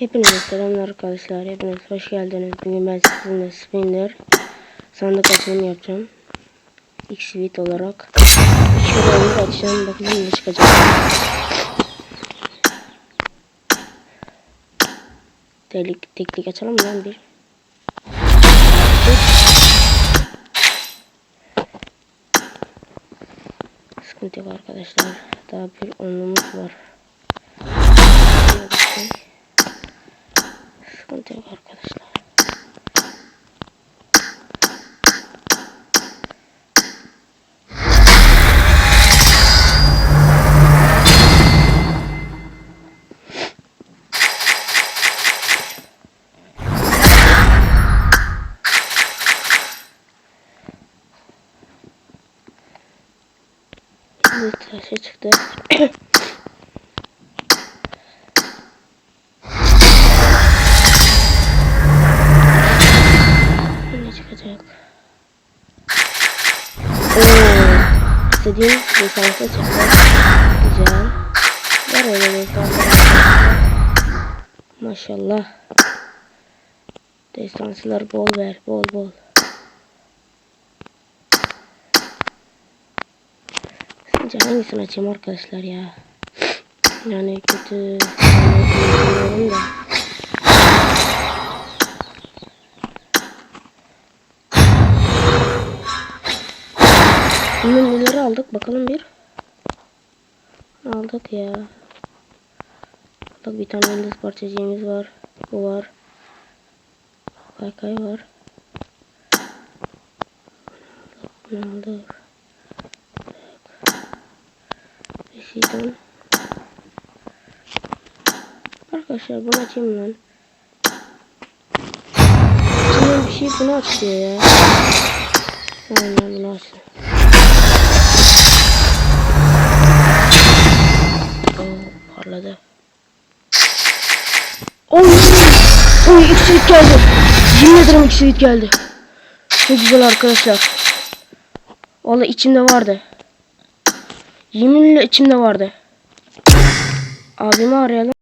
Hepinize selamlar arkadaşlar. Hepiniz hoş geldiniz. Bugün ben sizinle Spinner sandık açılımı yapacağım. X Suite olarak. Şöyle onu açacağım. Bakalım ne çıkacak. Teklik, teklik açalım lan bir? Sıkıntı yok arkadaşlar. Daha bir onlumuz var. Şöyle bir şey. Sıkıntı yok arkadaşlar. Bir taşı çıktı. Çıkacak? Oo, istediğim lisansa çıktı. Güzel. Var öyle lisanslar. Maşallah. Destansılar bol ver, bol bol. Sence hangisini açayım arkadaşlar ya? Yani kötü yani da. Neleri aldık bakalım bir. Aldık ya. Bak bir tane yıldız parçacığımız var. Bu var. Kaykay var. Bunu aldık. Reşiden. Arkadaşlar bunu açayım lan. İçinden bir şey bunu açıyor ya. Aynen bunu açsın. Oo, parladı. Oy! Oy iksirit geldi. Yemin ederim iksirit geldi. Çok güzel arkadaşlar. Vallahi içimde vardı. Yeminle içimde vardı. Abimi arayalım.